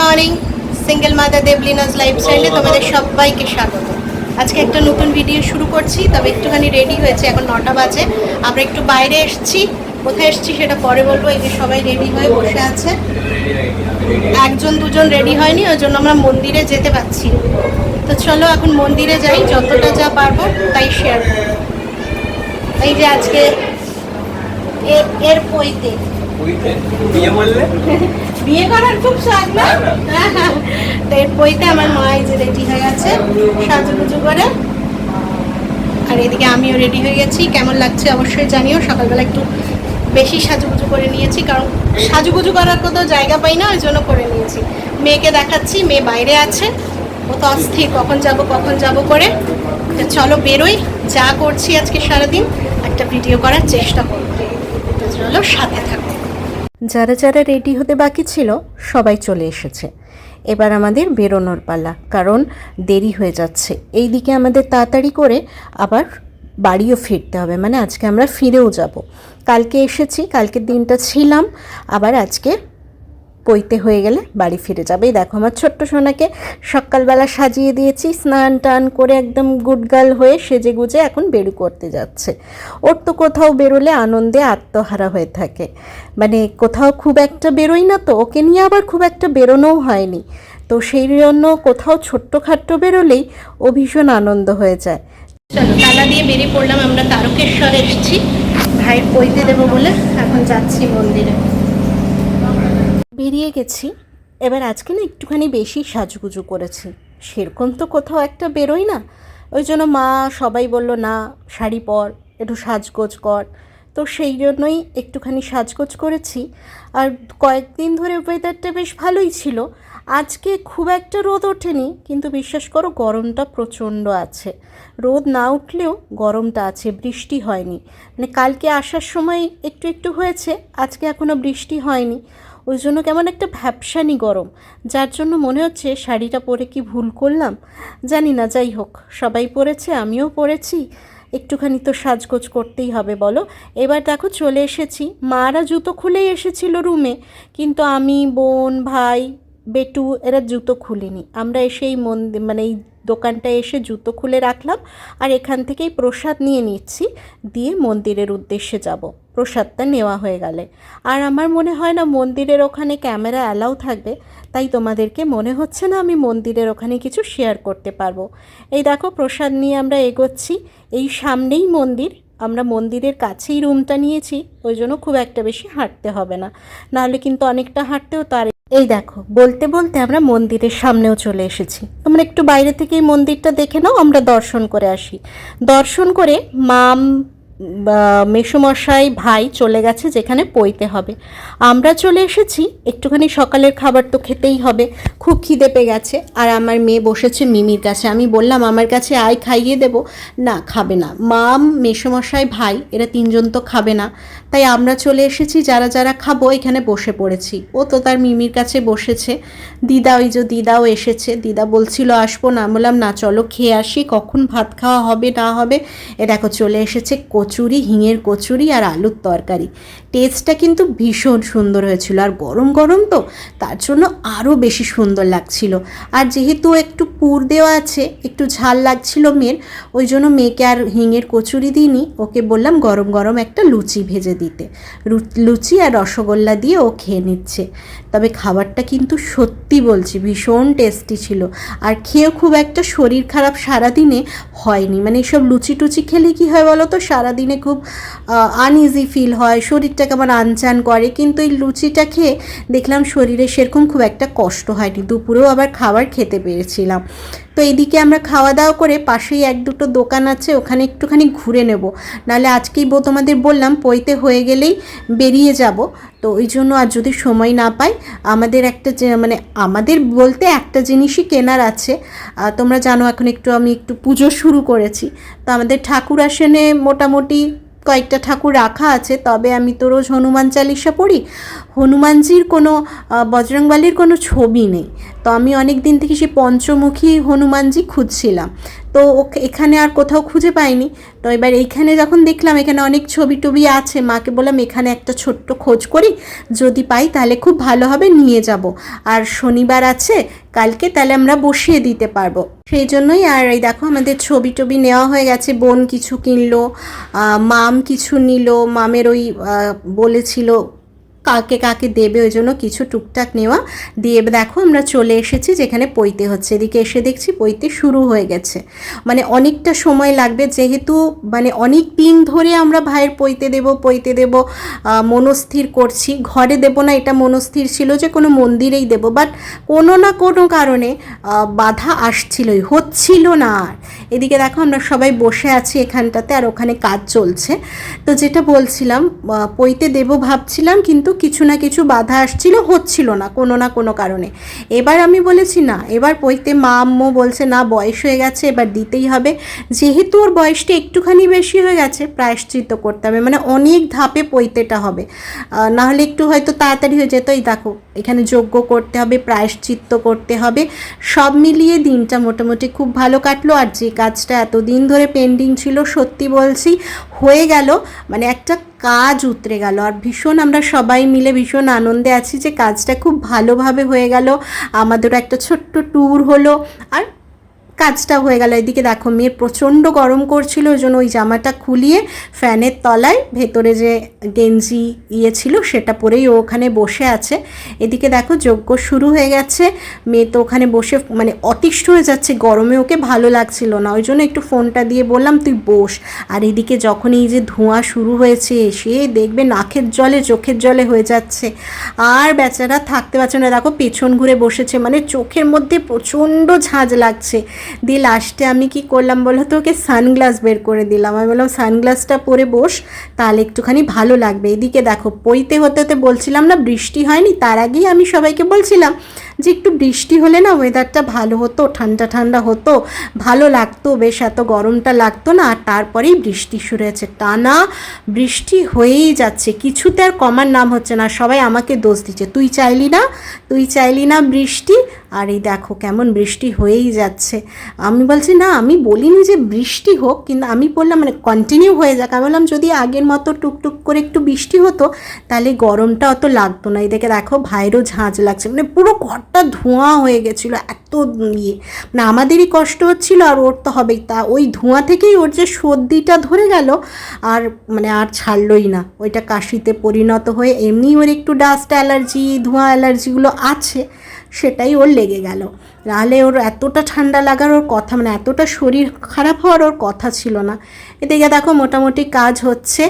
Morning single mother দেবলিনাস লাইফস্টাইলে তোমাদের সবাইকে স্বাগত। আজকে একটা নতুন ভিডিও শুরু করছি তবে একটুখানি রেডি হয়েছে এখন নটা বাজে। আমরা একটু বাইরে এসেছি কোথায় এসেছি সেটা পরে বলব এই যে সবাই রেডি হয়ে বসে আছে। একজন দুজন রেডি হয়নি ওই জন্য আমরা মন্দিরে যেতে পারছি তো চলো এখন মন্দিরে যাই যতটা যা পারব তাই শেয়ার করব। এই যে আজকে এর পইতে বললে বিয়ে করার খুব শখ না? তো এর বইতে আমার মা এই যে রেডি হয়ে গেছে সাজুগুজু করে। আর এদিকে আমিও রেডি হয়ে গেছি। কেমন লাগছে অবশ্যই জানিও। সকালবেলা একটু বেশি সাজুগুজু করে নিয়েছি কারণ সাজুগুজু করার কোথাও জায়গা পাই না ওই জন্য করে নিয়েছি। মেয়েকে দেখাচ্ছি মেয়ে বাইরে আছে। ও তো অস্থির কখন যাব কখন যাব করে। তো চলো বেরোই। যা করছি আজকে সারাদিন একটা ভিডিও করার চেষ্টা করব। চলো সাথে থাকো। যারা যারা রেডি হতে বাকি ছিল, সবাই চলে এসেছে। এবার আমাদের বেরোনোর পালা, কারণ দেরি হয়ে যাচ্ছে। এই দিকে আমাদের তাড়াতাড়ি করে আবার বাড়িও ফিরতে হবে মানে আজকে আমরা ফিরেও যাব। কালকে এসেছি, কালকের দিনটা ছিলাম, আবার আজকে পইতে হয়ে গেলে বাড়ি ফিরে যাবে। দেখো আমার ছোট্ট সোনাকে সকালবেলা সাজিয়ে দিয়েছি, স্নান টান করে একদম গুডগাল হয়ে সেজে গুজে এখন বেরু করতে যাচ্ছে। ওর তো কোথাও বেরোলে আনন্দে আত্মহারা হয়ে থাকে। মানে কোথাও খুব একটা বেরোই না তো, ওকে নিয়ে আবার খুব একটা বেরোনোও হয়নি। তো সেই জন্য কোথাও ছোট্টখাট্টো বেরোলেই ও ভীষণ আনন্দ হয়ে যায়। চলো, তালা দিয়ে বেরিয়ে পড়লাম, আমরা তারকেশ্বর এসেছি। ভাইয়ের পইতে দেবো বলে এখন যাচ্ছি মন্দিরে। বেরিয়ে গেছি। এবার আজকে না একটুখানি বেশি সাজগুজু করেছি। সেরকম তো কোথাও একটা বেরোই না। ওই জন্য মা সবাই বলল, না, শাড়ি পর, একটু সাজগোজ কর। তো সেই জন্যই একটুখানি সাজগোজ করেছি। আর কয়েকদিন ধরে ওয়েদারটা বেশ ভালোই ছিল। আজকে খুব একটা রোদ ওঠেনি, কিন্তু বিশ্বাস করো গরমটা প্রচণ্ড আছে। রোদ না উঠলেও গরমটা আছে, বৃষ্টি হয়নি। মানে কালকে আসার সময় একটু একটু হয়েছে, আজকে এখনও বৃষ্টি হয়নি। ওই জন্য কেমন একটা ভ্যাপসানি গরম। যার জন্য মনে হচ্ছে শাড়িটা পরে কি ভুল করলাম? জানি না, যাই হোক, সবাই পরেছে, আমিও পরেছি। একটুখানি তো সাজগোজ করতেই হবে, বলো? এবার দেখো, চলে এসেছি। মারা জুতো খুলেই এসেছিল রুমে। কিন্তু আমি, বোন, ভাই, বেটু, এরা জুতো খুলিনি। আমরা এসে এই মন্দির মানে এই দোকানটায় এসে জুতো খুলে রাখলাম। আর এখান থেকেই প্রসাদ নিয়ে নিচ্ছি। দিয়ে মন্দিরের উদ্দেশ্যে যাব। প্রসাদটা নেওয়া হয়ে গেলে। আর আমার মনে হয় না মন্দিরের ওখানে ক্যামেরা অ্যালাউ থাকবে, তাই তোমাদেরকে মনে হচ্ছে না আমি মন্দিরের ওখানে কিছু শেয়ার করতে পারব। এই দেখো, প্রসাদ নিয়ে আমরা এগোচ্ছি, এই সামনেই মন্দির, আমরা মন্দিরের কাছেই রুমটা নিয়েছি, ওই জন্য খুব একটা বেশি হাঁটতে হবে না। নাহলে কিন্তু অনেকটা হাঁটতেও তার এই দেখো, বলতে বলতে আমরা মন্দিরের সামনেও চলে এসেছি। তোমরা একটু বাইরে থেকে এই মন্দিরটা দেখে নাও, আমরা দর্শন করে আসি। দর্শন করে মাম মেসোমশাই ভাই চলে গেছে যেখানে পইতে হবে। আমরা চলে এসেছি, একটুখানি সকালের খাবার তো খেতেই হবে। খুব খিদে পেয়ে গেছে, আর আমার মেয়ে বসেছে মিমির কাছে। আমি বললাম, আমার কাছে আয়, খাইয়ে দেব। না, খাবে না। মাম মেসোমশাই, ভাই, এরা তিনজন তো খাবে না। তাই আমরা চলে এসেছি, যারা যারা খাব এখানে বসে পড়েছি। ও তো তার মিমির কাছে বসেছে। দিদা, ওই যে দিদাও এসেছে। দিদা বলছিল, আসব না। বললাম, না, চলো খেয়ে আসি। কখন ভাত খাওয়া হবে, না হবে? এ দেখো, চলে এসেছে কচুরি, হিঙের কচুরি আর আলুর তরকারি। টেস্টটা কিন্তু ভীষণ সুন্দর হয়েছিল। আর গরম গরম তো, তার জন্য আরও বেশি সুন্দর লাগছিল। আর যেহেতু একটু পুর দেওয়া আছে, একটু ঝাল লাগছিল মেয়ের, ওই জন্য মেয়েকে আর হিঙের কচুরি দিইনি। ওকে বললাম, গরম গরম একটা লুচি ভেজে দিতে। লুচি আর রসগোল্লা দিয়ে ও খেয়ে নিচ্ছে। তবে খাবারটা কিন্তু সত্যি বলছি, ভীষণ টেস্টি ছিল। আর খেয়েও খুব একটা শরীর খারাপ সারাদিনে হয়নি। মানে এসব লুচি টুচি খেলে কি হয় বলো তো সারাদিনে খুব আনইজি ফিল হয়, শরীরটা কেমন আনচান করে। কিন্তু এই লুচিটা খেয়ে দেখলাম শরীরে সেরকম খুব একটা কষ্ট হয়নি। দুপুরেও আবার খাবার খেতে পেরেছিলাম। তো এইদিকে আমরা খাওয়া দাওয়া করে পাশেই এক দুটো দোকান আছে, ওখানে একটুখানি ঘুরে নেব। নাহলে আজকেই বউ তোমাদের বললাম পইতে হয়ে গেলেই বেরিয়ে যাব। তো ওই জন্য আর যদি সময় না পাই, আমাদের একটা মানে আমাদের বলতে একটা জিনিসই কেনার আছে। তোমরা জানো এখন একটু আমি একটু পুজো শুরু করেছি। তো আমাদের ঠাকুর আসনে মোটামুটি কয়েকটা ঠাকুর রাখা আছে, তবে আমি তো রোজ হনুমান চালিসা পড়ি। হনুমানজির কোনো বজরংবালির কোনো ছবি নেই। তো আমি অনেক দিন থেকে সেই পঞ্চমুখী হনুমানজি খুঁজছিলাম। তো এখানে আর কোথাও খুঁজে পাইনি। তো এবার এইখানে যখন দেখলাম এখানে অনেক ছবি টবি আছে, মাকে বললাম, এখানে একটা ছোট্ট খোঁজ করি, যদি পাই তাহলে খুব ভালো হবে, নিয়ে যাব। আর শনিবার আছে, কালকে তাহলে আমরা বসিয়ে দিতে পারব। সেই জন্যই আর এই দেখো আমাদের ছবি টবি নেওয়া হয়ে গেছে, বোন কিছু কিনলো মাম কিছু নিল, মামের ওই বলেছিল কাকে কাকে দেবে, ওই জন্য কিছু টুকটাক নেওয়া। দিয়ে দেখো আমরা চলে এসেছি যেখানে পইতে হচ্ছে। এদিকে এসে দেখছি পইতে শুরু হয়ে গেছে। মানে অনেকটা সময় লাগবে, যেহেতু মানে অনেক দিন ধরে আমরা ভাইয়ের পইতে দেব পইতে দেব মনস্থির করছি। ঘরে দেব না, এটা মনস্থির ছিল যে কোনো মন্দিরেই দেব বাট কোনো না কোনো কারণে বাধা আসছিলই, হচ্ছিল না আর। এদিকে দেখো আমরা সবাই বসে আছি এখানটাতে আর ওখানে কাজ চলছে। তো যেটা বলছিলাম পইতে দেবো ভাবছিলাম, কিন্তু কিছু না কিছু বাধা আসছিল, হচ্ছিল না কোনো না কোনো কারণে। এবার আমি বলেছি, না, এবার পইতে মা আম্মু বলছে, না, বয়স হয়ে গেছে, এবার দিতেই হবে। যেহেতু ওর বয়সটা একটুখানি বেশি হয়ে গেছে, প্রায়শ্চিত্ত করতে হবে মানে অনেক ধাপে পইতেটা হবে। নাহলে একটু হয়তো তাড়াতাড়ি হয়ে যেত। এই দেখো, এখানে যোগ্য করতে হবে, প্রায়শ্চিত্ত করতে হবে। সব মিলিয়ে দিনটা মোটামুটি খুব ভালো কাটলো। আর যে কাজটা এতদিন ধরে পেন্ডিং ছিল, সত্যি বলছি, হয়ে গেল। মানে একটা কাজ উতরে গেল। আর ভীষণ আমরা সবাই মিলে ভীষণ আনন্দে আছি যে কাজটা খুব ভালোভাবে হয়ে গেল। আমাদেরও একটা ছোট্ট ট্যুর হলো। আর কাজটা হয়ে গেল। এদিকে দেখো, মেয়ে প্রচণ্ড গরম করছিল, ওই জন্য ওই জামাটা খুলিয়ে ফ্যানের তলায় ভেতরে যে গেঞ্জি ইয়ে ছিল, সেটা পরেই ও ওখানে বসে আছে। এদিকে দেখো, যজ্ঞ শুরু হয়ে গেছে। মেয়ে তো ওখানে বসে মানে অতিষ্ঠ হয়ে যাচ্ছে, গরমে ওকে ভালো লাগছিল না। ওই জন্য একটু ফোনটা দিয়ে বললাম, তুই বস। আর এদিকে যখন এই যে ধোঁয়া শুরু হয়েছে সে দেখবে নাকের জলে, চোখের জলে হয়ে যাচ্ছে। আর বেচারা থাকতে পারছে না। দেখো, পেছন ঘুরে বসেছে মানে চোখের মধ্যে প্রচণ্ড ঝাঁজ লাগছে। দিয়ে লাস্টে আমি কি করলাম বলো তো? ওকে সানগ্লাস বের করে দিলাম। আমি বললাম সানগ্লাসটা পরে বস, তাহলে একটুখানি ভালো লাগবে। এদিকে দেখো, পইতে হতে হতে বলছিলাম না, বৃষ্টি হয়নি, তার আগেই আমি সবাইকে বলছিলাম যে একটু বৃষ্টি হলে না ওয়েদারটা ভালো হতো, ঠান্ডা ঠান্ডা হতো, ভালো লাগতো, বেশ এত গরমটা লাগতো না, আর তারপরেই বৃষ্টি শুরু হয়েছে। টানা বৃষ্টি হয়েই যাচ্ছে, কিছুতে আর কমার নাম হচ্ছে না, সবাই আমাকে দোষ দিচ্ছে। তুই চাইলি না, তুই চাইলি না বৃষ্টি, আর এই দেখো কেমন বৃষ্টি হয়েই যাচ্ছে। আমি বলছি, না, আমি বলিনি যে বৃষ্টি হোক, কিন্তু আমি বললাম মানে কন্টিনিউ হয়ে যাক। আমি বললাম, যদি আগের মতো টুকটুক করে একটু বৃষ্টি হতো, তাহলে গরমটা অত লাগতো না। এদিকে দেখো ভাইরও ঝাঁজ লাগছে মানে পুরো ঘরটা ধোঁয়া হয়ে গেছিল, এত ইয়ে। মানে আমাদেরই কষ্ট হচ্ছিল আর ওর তো হবেই। তা ওই ধোঁয়া থেকেই ওর যে সর্দিটা ধরে গেল, আর মানে আর ছাড়লই না। ওইটা কাশিতে পরিণত হয়ে এমনি ওর একটু ডাস্ট অ্যালার্জি ধোঁয়া অ্যালার্জিগুলো আছে। সেটাই ওর লেগে গেল। নাহলে ওর এতটা ঠান্ডা লাগার ওর কথা মানে এতটা শরীর খারাপ হওয়ার ওর কথা ছিল না। এদিকে দেখো মোটামুটি কাজ হচ্ছে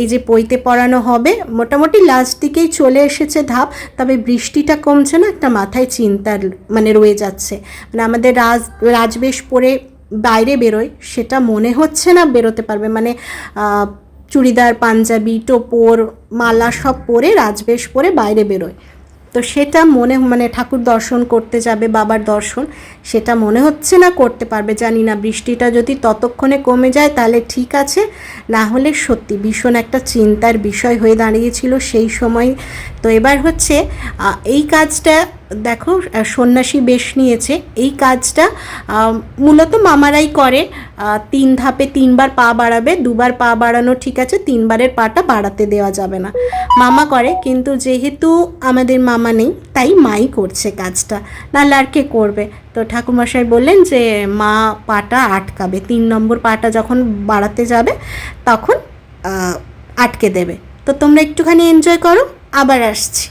এই যে পইতে পড়ানো হবে, মোটামুটি লাস্ট দিকেই চলে এসেছে ধাপ, তবে বৃষ্টিটা কমছে না, একটা মাথায় চিন্তার মানে রয়ে যাচ্ছে। মানে আমাদের রাজ, রাজবেশ পরে বাইরে বেরোয়, সেটা মনে হচ্ছে না বেরোতে পারবে। মানে চুড়িদার, পাঞ্জাবি, টোপর, মালা সব পরে রাজবেশ পরে বাইরে বেরোয়। তো সেটা মনে মানে ঠাকুর দর্শন করতে যাবে, বাবার দর্শন, সেটা মনে হচ্ছে না, করতে পারবে, জানি না। বৃষ্টিটা যদি ততক্ষণে কমে যায়, তাহলে ঠিক আছে। না হলে সত্যি ভীষণ একটা চিন্তার বিষয় হয়ে দাঁড়িয়েছিল সেই সময়। তো এবার হচ্ছে এই কাজটা দেখো সন্ন্যাসী বেশ নিয়েছে। এই কাজটা মূলত মামারাই করে। তিন ধাপে তিনবার পা বাড়াবে, দুবার পা বাড়ানো ঠিক আছে, তিনবারের পাটা বাড়াতে দেওয়া যাবে না। মামা করে, কিন্তু যেহেতু আমাদের মামা নেই, তাই মাই করছে কাজটা। নাহলে আর কে করবে? তো ঠাকুরমশাই বললেন যে, মা পাটা আটকাবে। তিন নম্বর পাটা যখন বাড়াতে যাবে, তখন আটকে দেবে। তো তোমরা একটুখানি এনজয় করো, আবার আসছি।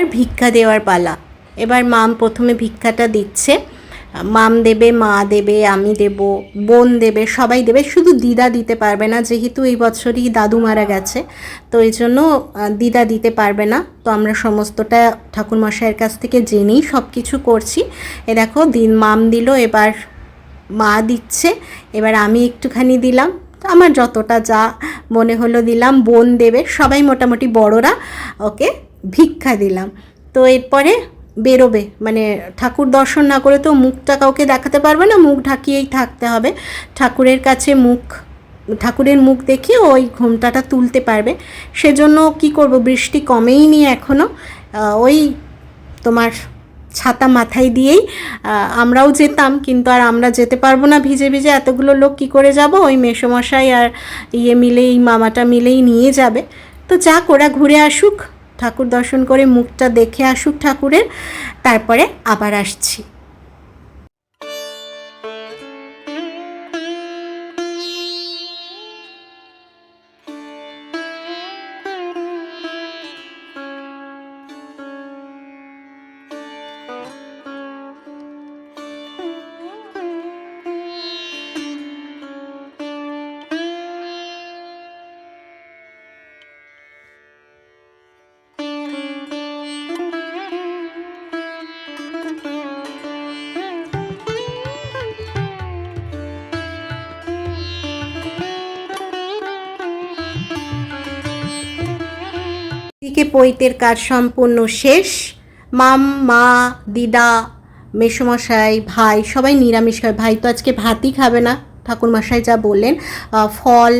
আর ভিক্ষা দেওয়ার পালা। এবার মাম প্রথমে ভিক্ষাটা দিচ্ছে। মাম দেবে, মা দেবে, আমি দেব, বোন দেবে, সবাই দেবে। শুধু দিদা দিতে পারবে না, যেহেতু এই বছরই দাদু মারা গেছে, তো এই জন্য দিদা দিতে পারবে না। তো আমরা সমস্তটা ঠাকুরমশাইয়ের কাছ থেকে জেনেই সব কিছু করছি। এ দেখো, দিন মাম দিল, এবার মা দিচ্ছে, এবার আমি একটুখানি দিলাম। আমার যতটা যা মনে হলো দিলাম, বোন দেবে, সবাই মোটামুটি বড়রা, ওকে ভিক্ষা দিলাম। তো এরপরে বেরোবে। মানে ঠাকুর দর্শন না করে তো মুখটা কাউকে দেখাতে পারবে না, মুখ ঢাকিয়েই থাকতে হবে। ঠাকুরের কাছে মুখ, ঠাকুরের মুখ দেখে ওই ঘোমটাটা তুলতে পারবে। সেজন্য কি করব? বৃষ্টি কমেই নি এখনও ওই তোমার ছাতা মাথায় দিয়েই আমরাও যেতাম, কিন্তু আর আমরা যেতে পারব না ভিজে ভিজে। এতগুলো লোক কি করে যাব? ওই মেসোমশাই আর ইয়ে মিলেই, মামাটা মিলেই নিয়ে যাবে। তো যাক, ওরা ঘুরে আসুক। ঠাকুর দর্শন করে মুখটা দেখে আসুক ঠাকুরের তারপরে আবার আসছি। এদিকে পৈতের কাজ সম্পূর্ণ শেষ। মাম, মা, দিদা, মেসোমশাই, ভাই, সবাই নিরামিষ খাবে ভাই তো আজকে ভাতই খাবে না, ঠাকুরমশাই যা বললেন। ফল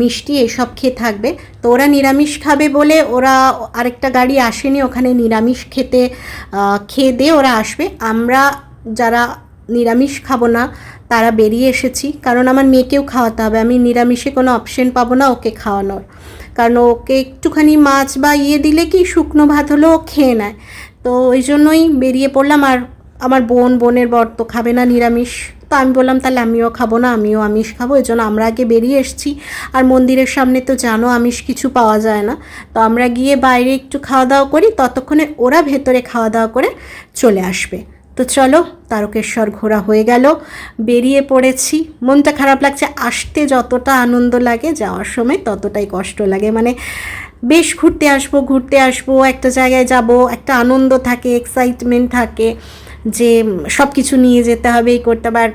মিষ্টি এসব খেয়ে থাকবে। তো ওরা নিরামিষ খাবে বলে ওরা আরেকটা গাড়ি আসেনি, ওখানে নিরামিষ খেতে খেয়ে দিয়ে ওরা আসবে। আমরা যারা নিরামিষ খাব না, তারা বেরিয়ে এসেছি। কারণ আমার মেয়েকেও খাওয়াতে হবে। আমি নিরামিষে কোনো অপশন পাবো না, ওকে খাওয়ানোর। কারণ ওকে একটুখানি মাছ বা ইয়ে দিলে কি শুকনো ভাত হলেও ও খেয়ে নেয়। তো ওই জন্যই বেরিয়ে পড়লাম আর আমার বোন, বোনের বর তো খাবে না, নিরামিষ। তো আমি বললাম, তাহলে আমিও খাব না, আমিও আমিষ খাব, এই জন্য আমরা আগে বেরিয়ে এসেছি। আর মন্দিরের সামনে তো জানো আমিষ কিছু পাওয়া যায় না। তো আমরা গিয়ে বাইরে একটু খাওয়া দাওয়া করি, ততক্ষণে ওরা ভেতরে খাওয়া দাওয়া করে চলে আসবে। তো চলো, তারকেশ্বর ঘোরা হয়ে গেল। বেরিয়ে পড়েছি। মনটা খারাপ লাগছে, আসতে যতটা আনন্দ লাগে যাওয়ার সময় ততটাই কষ্ট লাগে। মানে বেশ ঘুরতে আসব ঘুরতে আসব, একটা জায়গায় যাব, একটা আনন্দ থাকে এক্সাইটমেন্ট থাকে, যে সব কিছু নিয়ে যেতে হবে, এই করতে আবার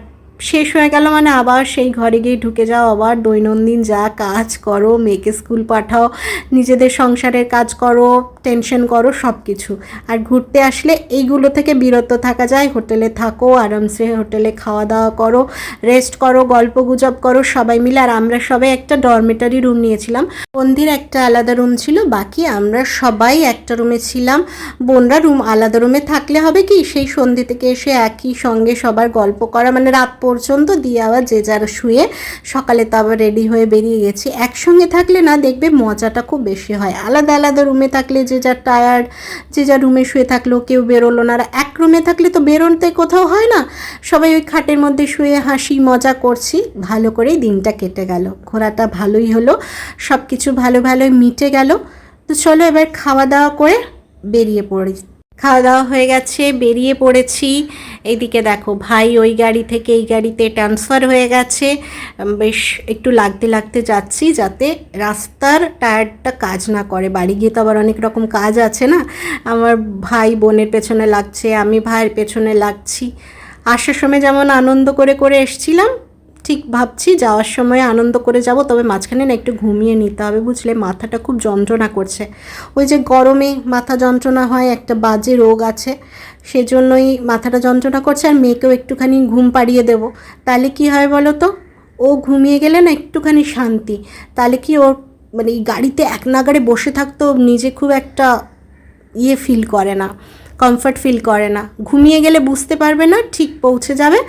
শেষ হয়ে গেল মানে আবার সেই ঘরে গিয়ে ঢুকে যাও, আবার দৈনন্দিন যা কাজ করো, মেয়েকে স্কুল পাঠাও, নিজেদের সংসারের কাজ করো টেনশন করো সব কিছু আর ঘুরতে আসলে এইগুলো থেকে বিরত থাকা যায়। হোটেলে থাকো, আরামসে হোটেলে খাওয়া দাওয়া করো রেস্ট করো গল্প গুজব করো, সবাই মিলে। আর আমরা সবাই একটা ডরমেটারি রুম নিয়েছিলাম। বন্দির একটা আলাদা রুম ছিল, বাকি আমরা সবাই একটা রুমে ছিলাম। বোনরা রুম আলাদা রুমে থাকলে হবে কি? সেই সন্ধে থেকে এসে একই সঙ্গে সবার গল্প করা মানে রাত পর্যন্ত দিয়ে আবার যে যার শুয়ে। সকালে তো আবার রেডি হয়ে বেরিয়ে গেছি। একসঙ্গে থাকলে না, দেখবে মজাটা খুব বেশি হয়। আলাদা আলাদা রুমে থাকলে যে যার টায়ার্ড যে যার রুমে শুয়ে থাকল, কেউ বেরোলো না। আর এক রুমে থাকলে তো বেরোতে কোথাও হয় না। সবাই ওই খাটের মধ্যে শুয়ে হাসি, মজা করছি। ভালো করেই দিনটা কেটে গেল। ঘোরাটা ভালোই হলো। সব কিছু ভালো ভালোই মিটে গেল। তো চলো এবার খাওয়া দাওয়া করে বেরিয়ে পড়ি। খাওয়া দাওয়া হয়ে গেছে, বেরিয়ে পড়েছি। এইদিকে দেখো, ভাই ওই গাড়ি থেকে এই গাড়িতে ট্রান্সফার হয়ে গেছে। বেশ একটু লাগতে লাগতে যাচ্ছি যাতে রাস্তার টায়ারটা কাজ না করে। বাড়ি গিয়ে তো আবার অনেক রকম কাজ আছে না? আমার ভাই বোনের পেছনে লাগছে, আমি ভাইয়ের পেছনে লাগছি। আসার সময় যেমন আনন্দ করে করে এসছিলাম ঠিক ভাবছি, যাওয়ার সময় আনন্দ করে যাব, তবে মাঝখানে না একটু ঘুমিয়ে নিতে হবে বুঝলে, মাথাটা খুব যন্ত্রণা করছে। ওই যে গরমে মাথা যন্ত্রণা হয়, একটা বাজে রোগ আছে, সেজন্যই মাথাটা যন্ত্রণা করছে, আর মেয়েকেও একটুখানি ঘুম পাড়িয়ে দেবো। তাহলে কি হয় বলো তো? ও ঘুমিয়ে গেলে না একটুখানি শান্তি। তাহলে কি ওর মানে এই গাড়িতে এক নাগারে বসে থাকতো নিজে খুব একটা ইয়ে ফিল করে না কমফর্ট ফিল করে না। ঘুমিয়ে গেলে বুঝতে পারবে না, ঠিক পৌঁছে যাবে,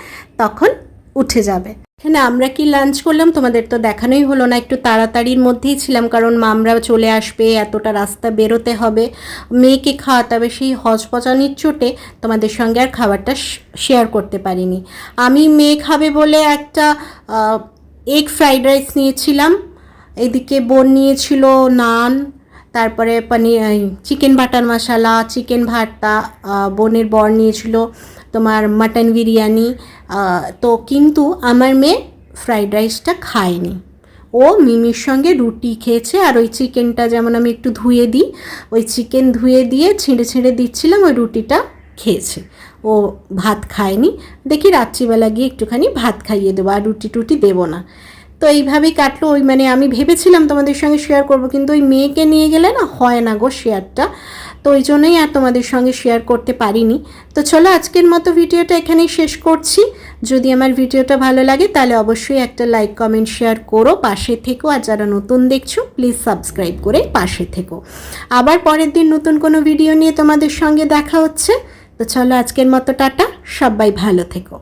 তখন উঠে যাবে। এখানে আমরা কি লাঞ্চ করলাম? তোমাদের তো দেখানোই হলো না একটু তাড়াতাড়ির মধ্যেই ছিলাম কারণ মামরা চলে আসবে এতটা রাস্তা বেরোতে হবে। মেয়েকে খাওয়াতে হবে সেই হজপচানির চোটে তোমাদের সঙ্গে আর খাবারটা শেয়ার করতে পারিনি। আমি মেয়ে খাবে বলে একটা এগ ফ্রাইড রাইস নিয়েছিলাম। এদিকে বোন নিয়েছিল নান তারপরে paneer chicken butter masala chicken আহ, বোনের বর নিয়েছিল। তোমার মাটন বিরিয়ানি তো কিন্তু আমার মেয়ে ফ্রাইড রাইসটা খায়নি। ও মিমির সঙ্গে রুটি খেয়েছে আর ওই চিকেনটা যেমন আমি একটু ধুয়ে দিই, ওই চিকেন ধুয়ে দিয়ে ছিঁড়ে ছিঁড়ে দিচ্ছিলাম, ওই রুটিটা খেয়েছে। ও ভাত খায়নি, দেখি রাত্রিবেলা গিয়ে একটুখানি ভাত খাইয়ে দেবো আর রুটি টুটি দেবো না। তো এইভাবেই কাটলো, ওই মানে আমি ভেবেছিলাম তোমাদের সঙ্গে শেয়ার করব, কিন্তু ওই মেয়েকে নিয়ে গেলে না হয় না গো শেয়ারটা তো ওই জন্যই আর তোমাদের সঙ্গে শেয়ার করতে পারিনি। তো চলো আজকের মতো ভিডিওটা এখানেই শেষ করছি। যদি আমার ভিডিওটা ভালো লাগে তাহলে অবশ্যই একটা লাইক কমেন্ট শেয়ার করো, পাশে থেকো। আর যারা নতুন দেখছ প্লিজ সাবস্ক্রাইব করে পাশে থেকো। আবার পরের দিন নতুন কোনো ভিডিও নিয়ে তোমাদের সঙ্গে দেখা হচ্ছে। তো চলো আজকের মতো টাটা। সবাই ভালো থেকো।